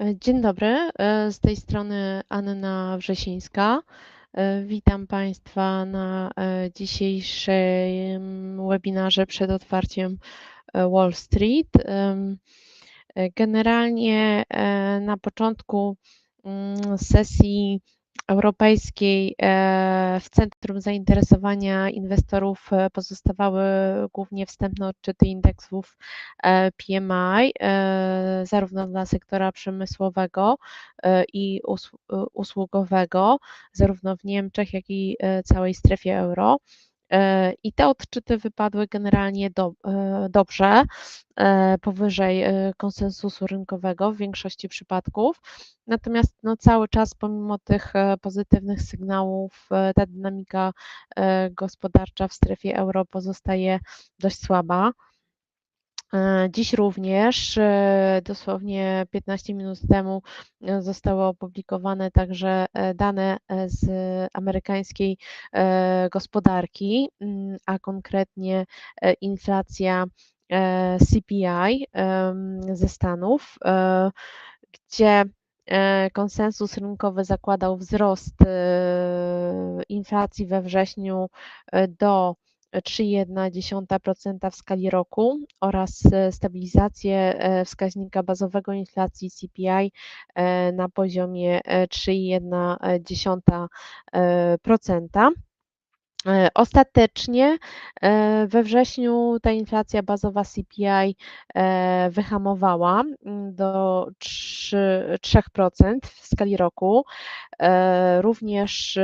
E, dzień dobry, e, z tej strony Anna Wrzesińska. E, witam Państwa na dzisiejszym webinarze przed otwarciem Wall Street. Generalnie na początku mm, sesji europejskiej e, w centrum zainteresowania inwestorów e, pozostawały głównie wstępne odczyty indeksów e, PMI, zarówno dla sektora przemysłowego i usługowego, zarówno w Niemczech, jak i całej strefie euro. E, I te odczyty wypadły generalnie do, e, dobrze, e, powyżej konsensusu rynkowego w większości przypadków. Natomiast no, cały czas, pomimo tych pozytywnych sygnałów, ta dynamika gospodarcza w strefie euro pozostaje dość słaba. E, dziś również, e, dosłownie 15 minut temu, e, zostały opublikowane także dane z amerykańskiej gospodarki, a konkretnie inflacja CPI ze Stanów, gdzie konsensus rynkowy zakładał wzrost inflacji we wrześniu do 3,1% w skali roku oraz e, stabilizację e, wskaźnika bazowego inflacji CPI e, na poziomie 3,1%. Ostatecznie we wrześniu ta inflacja bazowa CPI wyhamowała mm, do 3%, 3% w skali roku. Również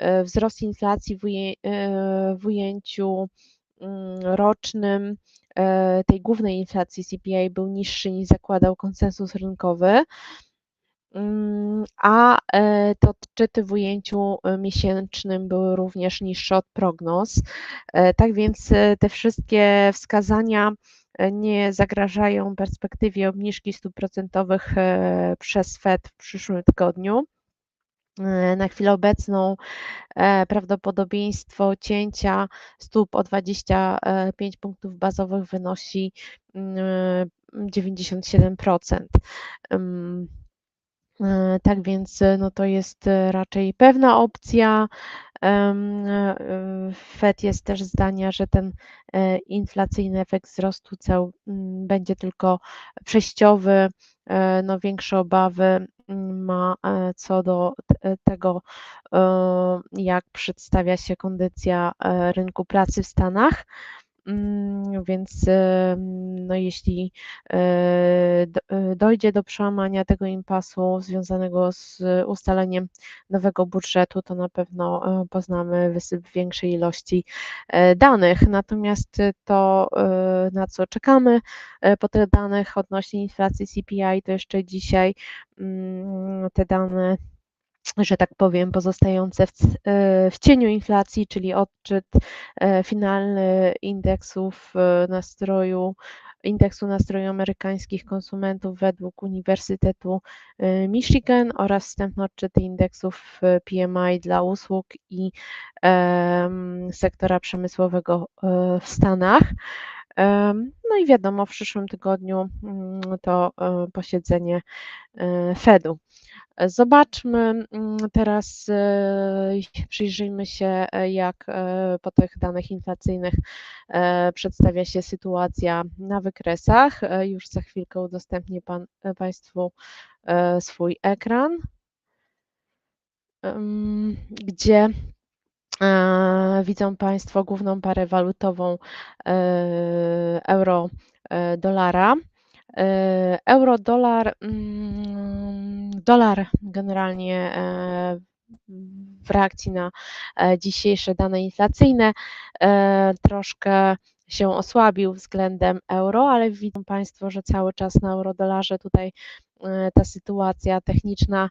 E, wzrost inflacji w e, ujęciu mm, rocznym e, tej głównej inflacji CPI był niższy niż zakładał konsensus rynkowy, a te odczyty w ujęciu miesięcznym były również niższe od prognoz. Tak więc te wszystkie wskazania nie zagrażają perspektywie obniżki stóp procentowych przez Fed w przyszłym tygodniu. E, na chwilę obecną e, prawdopodobieństwo cięcia stóp o 25 punktów bazowych wynosi 97%. E, tak więc no to jest raczej pewna opcja. Fed jest też zdania, że ten inflacyjny efekt wzrostu cen będzie tylko przejściowy. No, większe obawy ma e, co do e, tego, e, jak przedstawia się kondycja rynku pracy w Stanach. Mm, więc no jeśli dojdzie do przełamania tego impasu związanego z ustaleniem nowego budżetu, to na pewno poznamy wysyp większej ilości danych. Natomiast to, na co czekamy po tych danych odnośnie inflacji CPI, to jeszcze dzisiaj mm, te dane że tak powiem, pozostające w, e, w, cieniu inflacji, czyli odczyt e, finalny indeksów e, nastroju, indeksu nastroju amerykańskich konsumentów według Uniwersytetu Michigan oraz wstępne odczyty indeksów PMI dla usług i sektora przemysłowego w Stanach. No i wiadomo, w przyszłym tygodniu mm, to posiedzenie Fedu. Zobaczmy mm, teraz, e, przyjrzyjmy się, e, jak e, po tych danych inflacyjnych przedstawia się sytuacja na wykresach. Już za chwilkę udostępnię pan, Państwu swój ekran, gdzie widzą Państwo główną parę walutową euro-dolara. Euro-dolar mm, dolar generalnie e, w reakcji na e, dzisiejsze dane inflacyjne e, troszkę się osłabił względem euro, ale widzą Państwo, że cały czas na eurodolarze tutaj ta sytuacja techniczna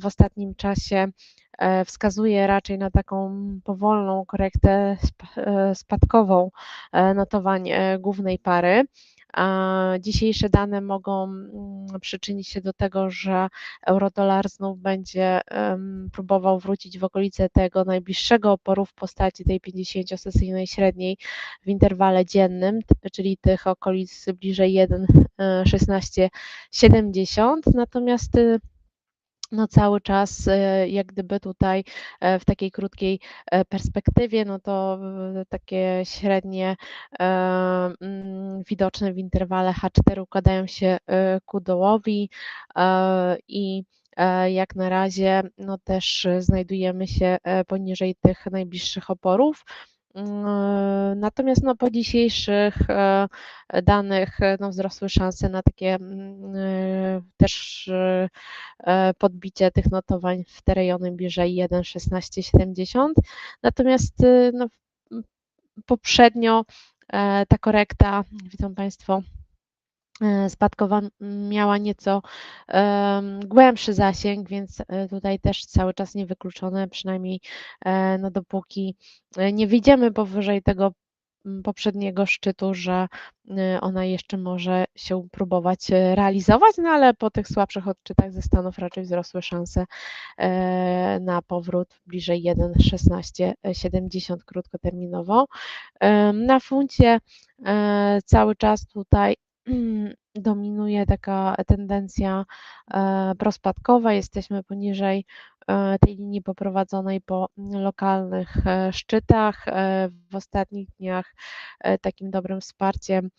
w ostatnim czasie wskazuje raczej na taką powolną korektę spadkową notowań głównej pary. Dzisiejsze dane mogą mm, przyczynić się do tego, że eurodolar znów będzie próbował wrócić w okolice tego najbliższego oporu w postaci tej 50-sesyjnej średniej w interwale dziennym, czyli tych okolic bliżej 1,1670. Natomiast y, no cały czas e, jak gdyby tutaj e, w takiej krótkiej e, perspektywie, no to takie średnie mm, widoczne w interwale H4 układają się ku dołowi i jak na razie no też znajdujemy się poniżej tych najbliższych oporów. Mm, natomiast no, po dzisiejszych e, danych e, no, wzrosły szanse na takie mm, e, też podbicie tych notowań w te rejony bliżej 1,1670. Natomiast no, poprzednio ta korekta, widzą Państwo, spadkowa miała nieco głębszy zasięg, więc e, tutaj też cały czas niewykluczone, przynajmniej e, no dopóki nie wyjdziemy powyżej tego poprzedniego szczytu, że ona jeszcze może się próbować realizować, no ale po tych słabszych odczytach ze Stanów raczej wzrosły szanse na powrót bliżej 1,1670 krótkoterminowo. Na funcie cały czas tutaj dominuje taka tendencja e, prospadkowa. Jesteśmy poniżej e, tej linii poprowadzonej po lokalnych e, szczytach. W ostatnich dniach takim dobrym wsparciem,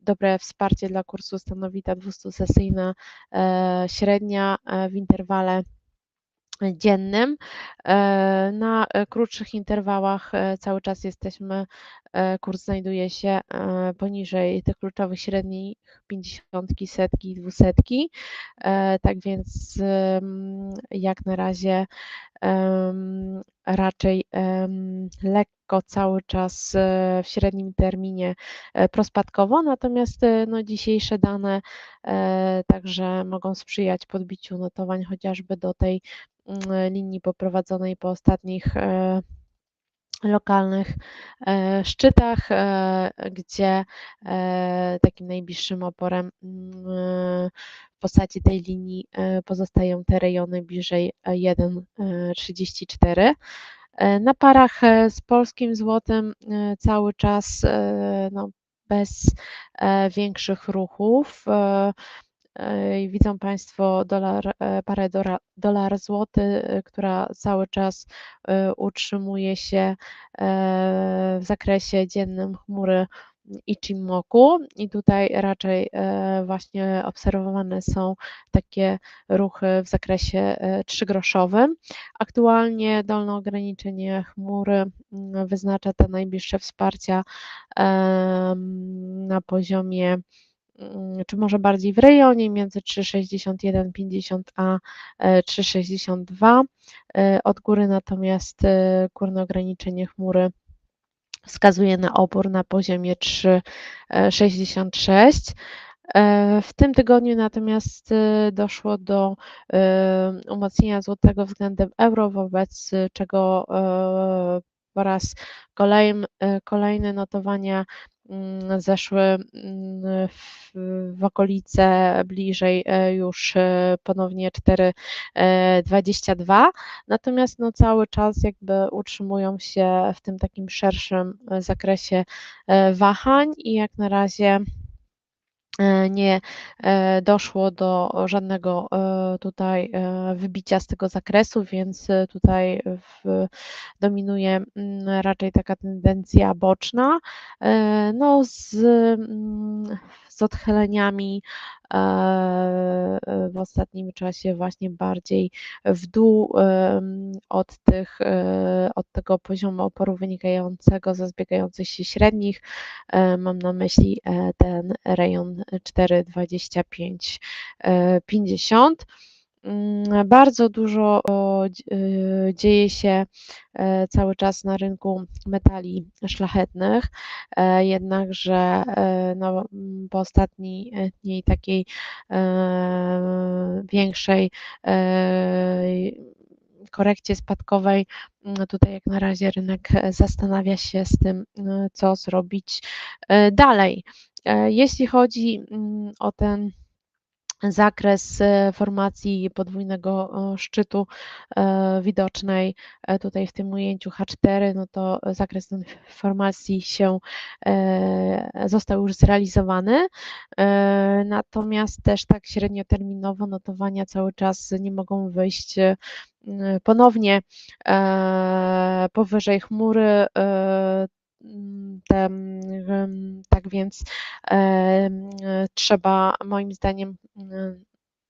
dobre wsparcie dla kursu stanowi ta 200-sesyjna średnia w interwale dziennym. E, na e, krótszych interwałach e, cały czas jesteśmy, kurs znajduje się poniżej tych kluczowych średnich 50, setki, 200. Tak więc jak na razie raczej lekko cały czas w średnim terminie prospadkowo, natomiast no, dzisiejsze dane także mogą sprzyjać podbiciu notowań chociażby do tej Mm, linii poprowadzonej po ostatnich e, lokalnych e, szczytach, e, gdzie takim najbliższym oporem mm, w postaci tej linii pozostają te rejony bliżej 1,34. Na parach z polskim złotym cały czas no, bez większych ruchów. Widzą Państwo dolar, e, parę dolar złoty, e, która cały czas e, utrzymuje się w zakresie dziennym chmury Ichimoku i tutaj raczej właśnie obserwowane są takie ruchy w zakresie trzygroszowym. Aktualnie dolne ograniczenie chmury mm, wyznacza te najbliższe wsparcia na poziomie czy może bardziej w rejonie między 3,61,50 a 3,62. E, e, od góry natomiast e, górne ograniczenie chmury wskazuje na opór na poziomie 3,66. W tym tygodniu natomiast doszło do umocnienia złotego względem euro, wobec czego po raz kolejny, kolejne notowania Mm, zeszły mm, w, okolice bliżej e, już e, ponownie 4,22, e, natomiast no cały czas jakby utrzymują się w tym takim szerszym zakresie wahań i jak na razie nie e, doszło do żadnego e, tutaj wybicia z tego zakresu, więc tutaj dominuje mm, raczej taka tendencja boczna. No z, mm, z odchyleniami w ostatnim czasie właśnie bardziej w dół od, tych, od tego poziomu oporu wynikającego ze zbiegających się średnich. Mam na myśli ten rejon 4,25-50. Mm, bardzo dużo y, dzieje się e, cały czas na rynku metali szlachetnych, e, jednakże e, no, po ostatniej takiej większej korekcie spadkowej. Mm, tutaj jak na razie rynek zastanawia się z tym, co zrobić dalej. Jeśli chodzi mm, o ten zakres formacji podwójnego szczytu widocznej tutaj w tym ujęciu H4, no to zakres tej formacji się został już zrealizowany, natomiast też tak średnioterminowo notowania cały czas nie mogą wyjść ponownie powyżej chmury te, tak więc trzeba moim zdaniem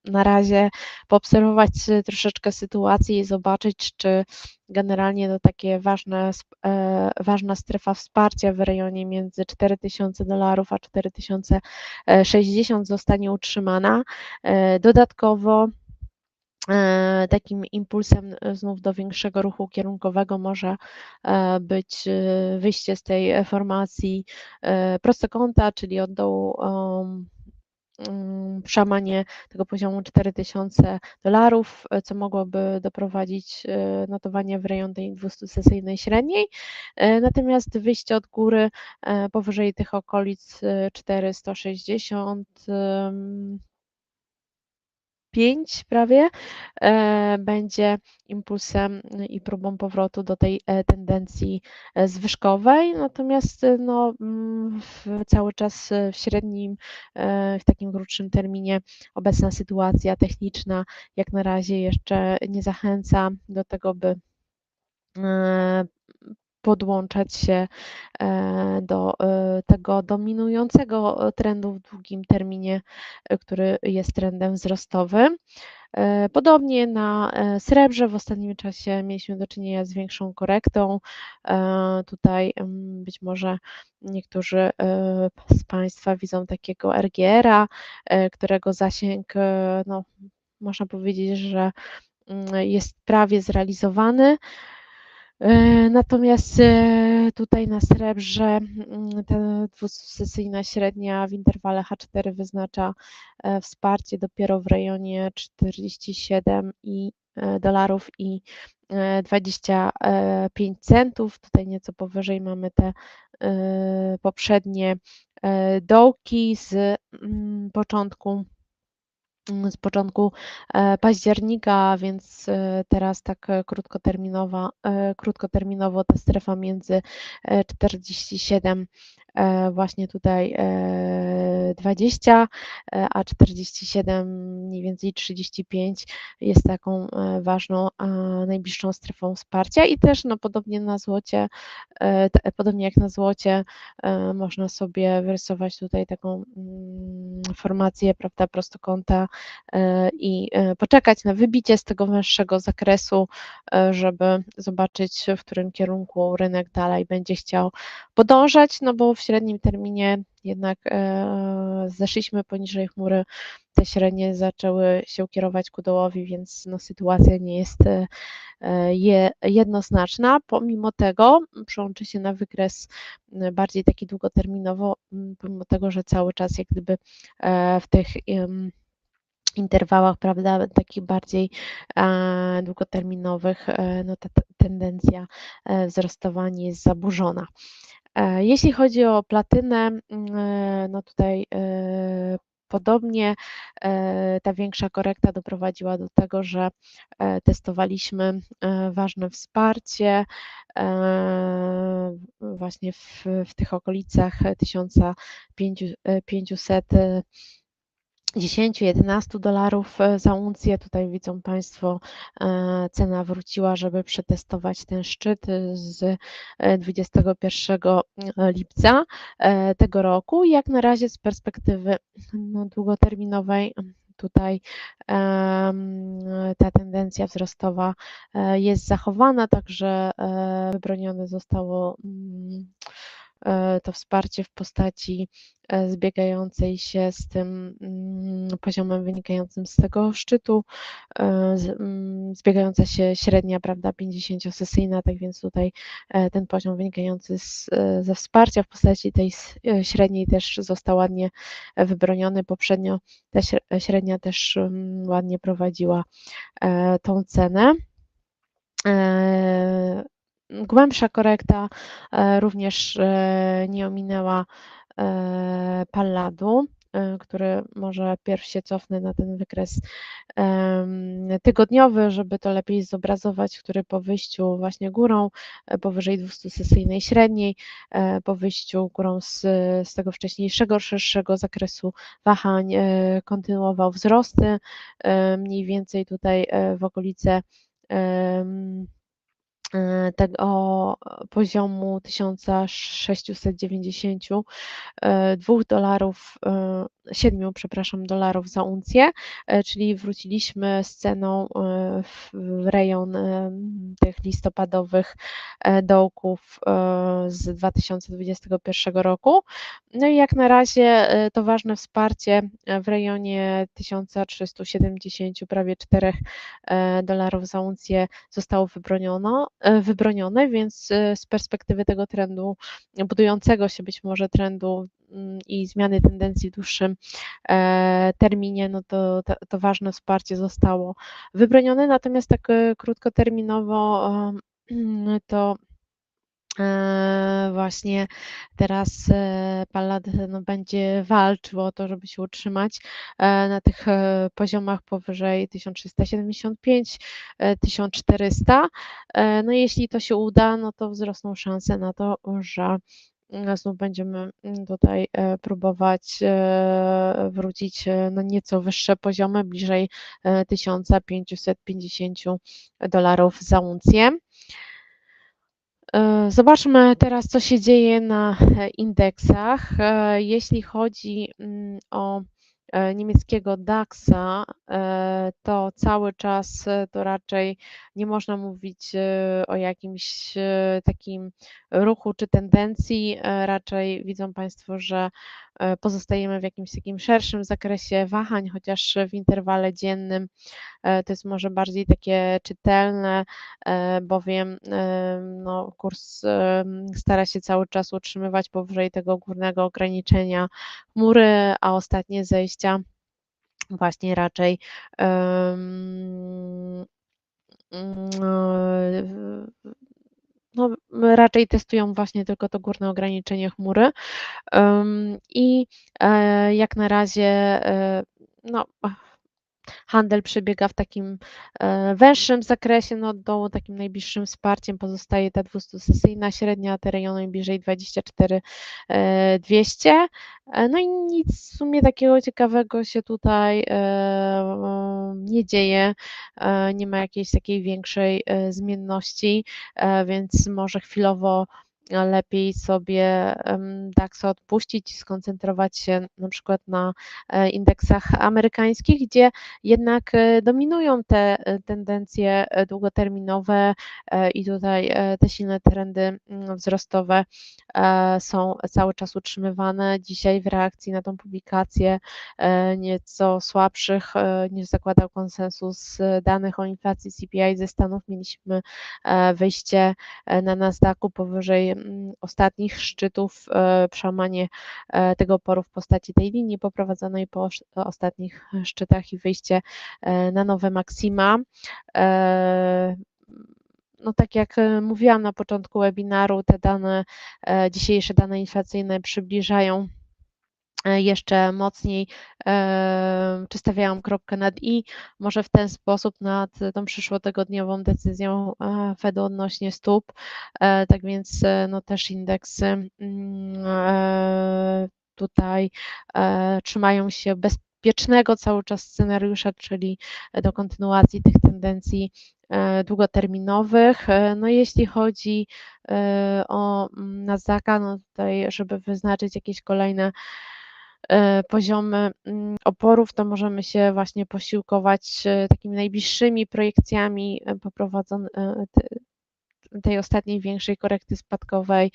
na razie poobserwować troszeczkę sytuację i zobaczyć, czy generalnie to takie ważne, e, ważna strefa wsparcia w rejonie między 4000 dolarów a 4060 zostanie utrzymana. E, dodatkowo E, takim impulsem e, znów do większego ruchu kierunkowego może e, być wyjście z tej formacji prostokąta, czyli od dołu mm, przełamanie tego poziomu 4000 dolarów, co mogłoby doprowadzić notowanie w rejon tej 200-sesyjnej średniej. Natomiast wyjście od góry powyżej tych okolic 460 5 prawie e, będzie impulsem i próbą powrotu do tej e, tendencji e, zwyżkowej, natomiast no, mm, cały czas w średnim, w takim krótszym terminie obecna sytuacja techniczna jak na razie jeszcze nie zachęca do tego, by podłączać się e, do e, tego dominującego trendu w długim terminie, e, który jest trendem wzrostowym. Podobnie na srebrze w ostatnim czasie mieliśmy do czynienia z większą korektą. Tutaj być może niektórzy z Państwa widzą takiego RGR-a, którego zasięg, no, można powiedzieć, że jest prawie zrealizowany. E, natomiast e, tutaj na srebrze mm, ta dwusesyjna średnia w interwale H4 wyznacza e, wsparcie dopiero w rejonie 47 i dolarów i 25 centów. Tutaj nieco powyżej mamy te poprzednie dołki z mm, początku z początku e, października, więc e, teraz tak e, krótkoterminowa, krótkoterminowo ta strefa między 47 właśnie tutaj 20, a 47 mniej więcej 35 jest taką ważną, najbliższą strefą wsparcia. I też no, podobnie na złocie, podobnie jak na złocie można sobie wyrysować tutaj taką mm, formację, prawda, prostokąta E, i e, poczekać na wybicie z tego węższego zakresu, e, żeby zobaczyć, w którym kierunku rynek dalej będzie chciał podążać, no bo w średnim terminie jednak zeszliśmy poniżej chmury, te średnie zaczęły się kierować ku dołowi, więc no, sytuacja nie jest jednoznaczna. Pomimo tego przełączy się na wykres bardziej taki długoterminowo, pomimo tego, że cały czas jak gdyby w tych interwałach, prawda, takich bardziej e, długoterminowych, e, no ta tendencja e, wzrostowa nie jest zaburzona. Jeśli chodzi o platynę, no tutaj Podobnie ta większa korekta doprowadziła do tego, że testowaliśmy ważne wsparcie właśnie w, w tych okolicach 1500 10-11 dolarów e, za uncję. Tutaj widzą Państwo, e, cena wróciła, żeby przetestować ten szczyt z 21 e, lipca tego roku. Jak na razie z perspektywy no, długoterminowej tutaj ta tendencja wzrostowa jest zachowana, także wybronione zostało mm, E, to wsparcie w postaci e, zbiegającej się z tym mm, poziomem wynikającym z tego szczytu, e, mm, zbiegająca się średnia, prawda, 50-sesyjna, tak więc tutaj ten poziom wynikający z, ze wsparcia w postaci tej średniej też został ładnie wybroniony. Poprzednio ta średnia też mm, ładnie prowadziła tą cenę. Głębsza korekta e, również e, nie ominęła Palladu, który może pierw się cofnę na ten wykres tygodniowy, żeby to lepiej zobrazować, który po wyjściu właśnie górą powyżej 200 sesyjnej średniej, po wyjściu górą z, z tego wcześniejszego, szerszego zakresu wahań kontynuował wzrosty, mniej więcej tutaj w okolice E, tego poziomu 1690 2 e, dolarów, 7, e, przepraszam, dolarów za uncję, czyli wróciliśmy z ceną w rejon tych listopadowych dołków z 2021 roku. No i jak na razie to ważne wsparcie w rejonie 1370, prawie 4 dolarów za uncję zostało wybronione. E, wybronione, więc e, z perspektywy tego trendu, budującego się być może trendu i zmiany tendencji w dłuższym e, terminie, no to, to, ważne wsparcie zostało wybronione, natomiast tak krótkoterminowo to właśnie teraz Pallad no, będzie walczył o to, żeby się utrzymać na tych poziomach powyżej 1375, 1400. No jeśli to się uda, no to wzrosną szanse na to, że znów będziemy mm, tutaj próbować wrócić na nieco wyższe poziomy, bliżej 1550 dolarów za uncję. E, zobaczmy teraz, co się dzieje na e, indeksach. E, jeśli chodzi mm, o niemieckiego DAX-a, to cały czas to raczej nie można mówić o jakimś takim ruchu czy tendencji. Raczej widzą Państwo, że pozostajemy w jakimś takim szerszym zakresie wahań, chociaż w interwale dziennym E, to jest może bardziej takie czytelne, e, bowiem e, no, kurs stara się cały czas utrzymywać powyżej tego górnego ograniczenia chmury, a ostatnie zejścia właśnie raczej no, raczej testują właśnie tylko to górne ograniczenie chmury. I jak na razie no, handel przebiega w takim e, węższym zakresie, no dołu takim najbliższym wsparciem pozostaje ta 200-sesyjna średnia, te rejony bliżej 24 200. E, e, no i nic w sumie takiego ciekawego się tutaj nie dzieje, nie ma jakiejś takiej większej zmienności, więc może chwilowo lepiej sobie DAX odpuścić i skoncentrować się na przykład na e, indeksach amerykańskich, gdzie jednak e, dominują te e, tendencje długoterminowe i tutaj te silne trendy mm, wzrostowe są cały czas utrzymywane. Dzisiaj w reakcji na tą publikację nieco słabszych niż zakładał konsensus danych o inflacji CPI ze Stanów mieliśmy wyjście na Nasdaqu powyżej ostatnich szczytów, e, przełamanie e, tego oporu w postaci tej linii poprowadzonej po ostatnich szczytach i wyjście e, na nowe maksima. No tak jak mówiłam na początku webinaru, te dane, dzisiejsze dane inflacyjne przybliżają E, jeszcze mocniej, czy stawiałam kropkę nad i, może w ten sposób nad tą przyszłotygodniową decyzją e, Fedu odnośnie stóp. E, tak więc no też indeksy mm, tutaj trzymają się bezpiecznego cały czas scenariusza, czyli do kontynuacji tych tendencji długoterminowych. No jeśli chodzi o mm, Nasdaqa, no tutaj, żeby wyznaczyć jakieś kolejne E, poziomy mm, oporów, to możemy się właśnie posiłkować e, takimi najbliższymi projekcjami e, poprowadzone tej ostatniej większej korekty spadkowej,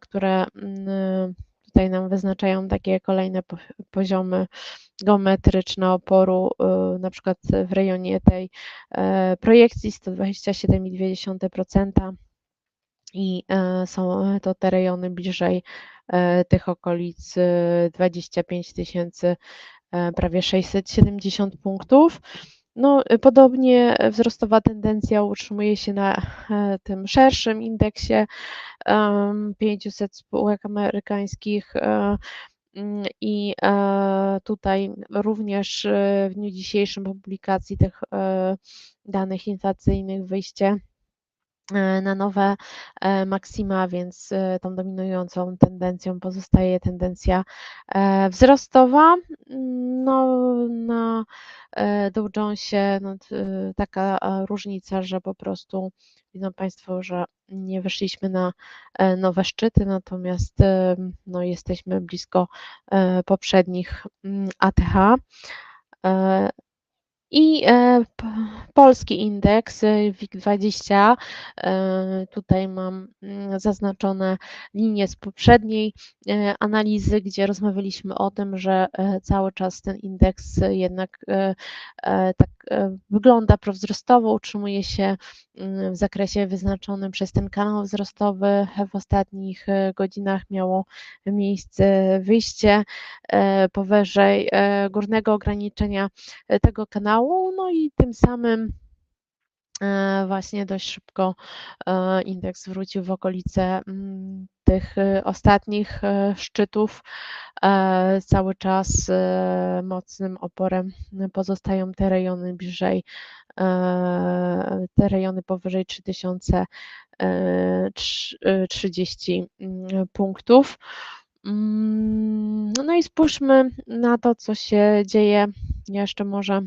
które mm, tutaj nam wyznaczają takie kolejne poziomy geometryczne oporu, na przykład w rejonie tej projekcji 127,2% i są to te rejony bliżej E, tych okolic 25 e, tysięcy, e, prawie 670 punktów. No, podobnie wzrostowa tendencja utrzymuje się na tym szerszym indeksie 500 spółek amerykańskich. Mm, I tutaj również w dniu dzisiejszym publikacji tych danych inflacyjnych wyjście na nowe maksima, więc tą dominującą tendencją pozostaje tendencja wzrostowa. No, na Dow Jonesie no, taka różnica, że po prostu widzą Państwo, że nie weszliśmy na nowe szczyty, natomiast no, jesteśmy blisko poprzednich ATH. I polski indeks WIG20, tutaj mam mm, zaznaczone linie z poprzedniej analizy, gdzie rozmawialiśmy o tym, że cały czas ten indeks jednak tak wygląda prowzrostowo, utrzymuje się mm, w zakresie wyznaczonym przez ten kanał wzrostowy. W ostatnich godzinach miało miejsce wyjście powyżej górnego ograniczenia tego kanału, no i tym samym e, właśnie dość szybko e, indeks wrócił w okolice mm, tych e, ostatnich szczytów. Cały czas mocnym oporem pozostają te rejony bliżej, te rejony powyżej 3030 mm, punktów. Mm, no i spójrzmy na to, co się dzieje jeszcze może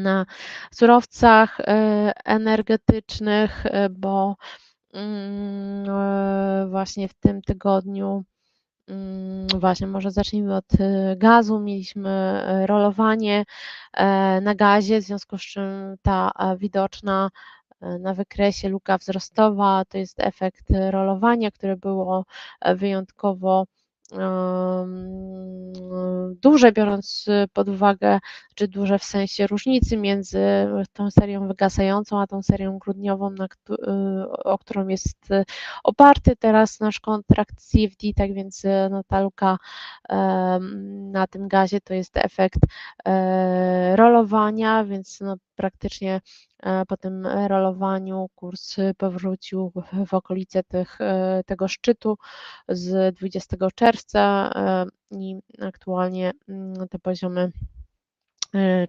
na surowcach y, energetycznych, y, bo mm, właśnie w tym tygodniu mm, Właśnie, może zacznijmy od gazu. Mieliśmy rolowanie na gazie, w związku z czym ta widoczna na wykresie luka wzrostowa to jest efekt rolowania, które było wyjątkowo duże, biorąc pod uwagę, czy duże w sensie różnicy między tą serią wygasającą, a tą serią grudniową, na, o którą jest oparty teraz nasz kontrakt CFD, tak więc no, ta luka na tym gazie to jest efekt e, rolowania, więc no, praktycznie po tym rolowaniu kurs powrócił w okolice tych, e, tego szczytu z 20 czerwca e, i aktualnie mm, te poziomy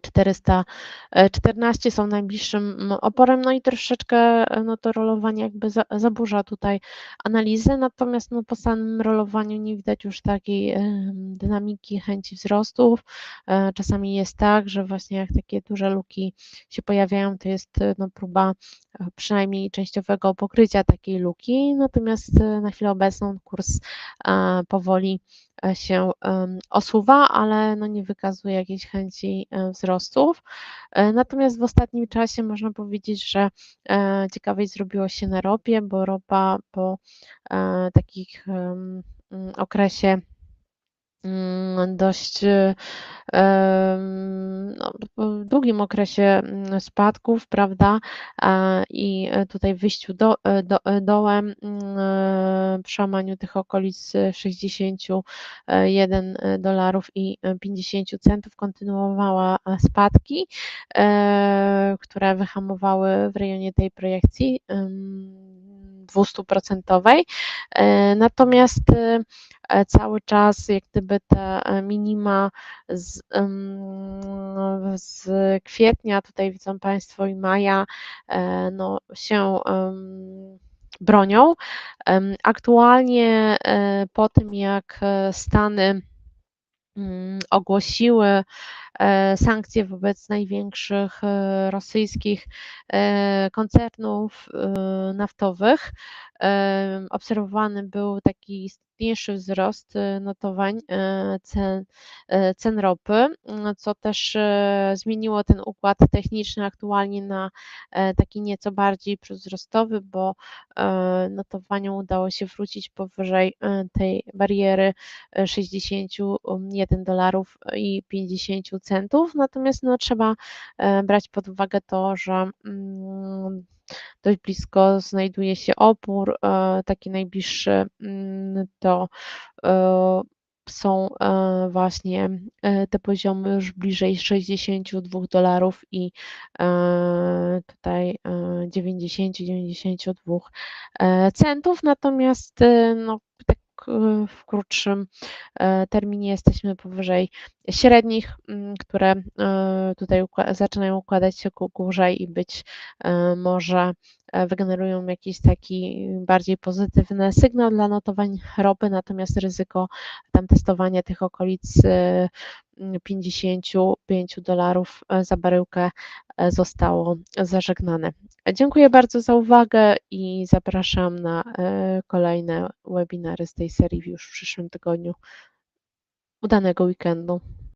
414 są najbliższym oporem, no i troszeczkę no to rolowanie jakby zaburza tutaj analizę, natomiast no po samym rolowaniu nie widać już takiej dynamiki, chęci wzrostów. E, czasami jest tak, że właśnie jak takie duże luki się pojawiają, to jest no próba e, przynajmniej częściowego pokrycia takiej luki, natomiast e, na chwilę obecną kurs powoli E, się osuwa, ale no nie wykazuje jakiejś chęci e, wzrostów. E, natomiast w ostatnim czasie można powiedzieć, że ciekawej zrobiło się na ropie, bo ropa po takich okresie dość no, w długim okresie mm, spadków, prawda? I tutaj wyjściu do, do, dołem, mm, przełamaniu tych okolic 61 dolarów i 50 centów kontynuowała spadki, które wyhamowały w rejonie tej projekcji 200%. Natomiast E, cały czas jak gdyby te e, minima z, z kwietnia, tutaj widzą Państwo i maja, e, no, się bronią. Aktualnie po tym jak Stany ogłosiły sankcje wobec największych rosyjskich koncernów naftowych. Obserwowany był taki istotniejszy wzrost y, notowań y, cen, y, cen ropy, co też zmieniło ten układ techniczny aktualnie na e, taki nieco bardziej przywzrostowy, bo e, notowaniom udało się wrócić powyżej e, tej bariery 61 dolarów i 50 centów. Natomiast no, trzeba brać pod uwagę to, że mm, dość blisko znajduje się opór, taki najbliższy mm, to są, e, właśnie, e, te poziomy już bliżej $62 i, e, tutaj, 90-92 centów. Natomiast, no, w krótszym, terminie. Jesteśmy powyżej średnich, mm, które, tutaj ukła zaczynają układać się ku górze i być może wygenerują jakiś taki bardziej pozytywny sygnał dla notowań ropy, natomiast ryzyko tam testowania tych okolic $55 za baryłkę zostało zażegnane. Dziękuję bardzo za uwagę i zapraszam na kolejne webinary z tej serii już w przyszłym tygodniu. Udanego weekendu.